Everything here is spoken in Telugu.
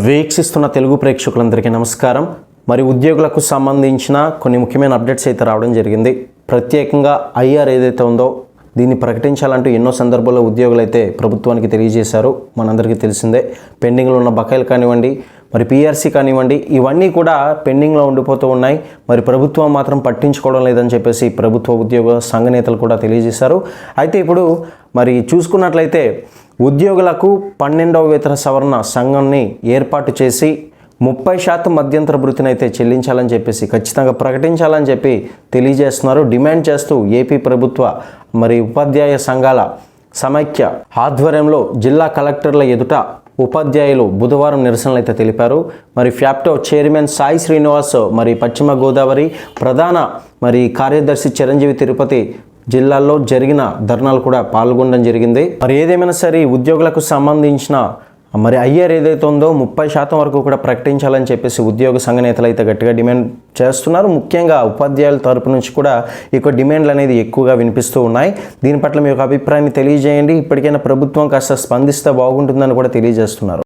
వీక్షిస్తున్న తెలుగు ప్రేక్షకులందరికీ నమస్కారం. మరి ఉద్యోగులకు సంబంధించిన కొన్ని ముఖ్యమైన అప్డేట్స్ అయితే రావడం జరిగింది. ప్రత్యేకంగా ఐఆర్ ఏదైతే ఉందో దీన్ని ప్రకటించాలంటూ ఎన్నో సందర్భాల్లో ఉద్యోగులు అయితే ప్రభుత్వానికి తెలియజేశారు. మనందరికీ తెలిసిందే పెండింగ్లో ఉన్న బకాయిలు కానివ్వండి మరి పిఆర్సీ కానివ్వండి ఇవన్నీ కూడా పెండింగ్లో ఉండిపోతూ ఉన్నాయి. మరి ప్రభుత్వం మాత్రం పట్టించుకోవడం లేదని చెప్పేసి ప్రభుత్వ ఉద్యోగ సంఘ నేతలు కూడా తెలియజేశారు. అయితే ఇప్పుడు మరి చూసుకున్నట్లయితే ఉద్యోగులకు పన్నెండవ వేతన సవరణ సంఘాన్ని ఏర్పాటు చేసి ముప్పై శాతం మధ్యంతర భృతిని అయితే చెల్లించాలని చెప్పేసి ఖచ్చితంగా ప్రకటించాలని చెప్పి తెలియజేస్తున్నారు. డిమాండ్ చేస్తూ ఏపీ ప్రభుత్వ మరి ఉపాధ్యాయ సంఘాల సమైక్య ఆధ్వర్యంలో జిల్లా కలెక్టర్ల ఎదుట ఉపాధ్యాయులు బుధవారం నిరసనలు అయితే తెలిపారు. మరి ఫ్యాప్టో చైర్మన్ సాయి శ్రీనివాస్ మరి పశ్చిమ గోదావరి ప్రధాన మరి కార్యదర్శి చిరంజీవి తిరుపతి జిల్లాల్లో జరిగిన ధర్నాలు కూడా పాల్గొనడం జరిగింది. మరి ఏదేమైనా సరే ఉద్యోగులకు సంబంధించిన మరి ఐఆర్ ఏదైతే ఉందో ముప్పై శాతం వరకు కూడా ప్రకటించాలని చెప్పేసి ఉద్యోగ సంఘ నేతలు అయితే గట్టిగా డిమాండ్ చేస్తున్నారు. ముఖ్యంగా ఉపాధ్యాయుల తరపు నుంచి కూడా ఎక్కువ డిమాండ్లు అనేది ఎక్కువగా వినిపిస్తూ ఉన్నాయి. దీని పట్ల మీ యొక్క అభిప్రాయాన్ని తెలియజేయండి. ఇప్పటికైనా ప్రభుత్వం కాస్త స్పందిస్తే బాగుంటుందని కూడా తెలియజేస్తున్నారు.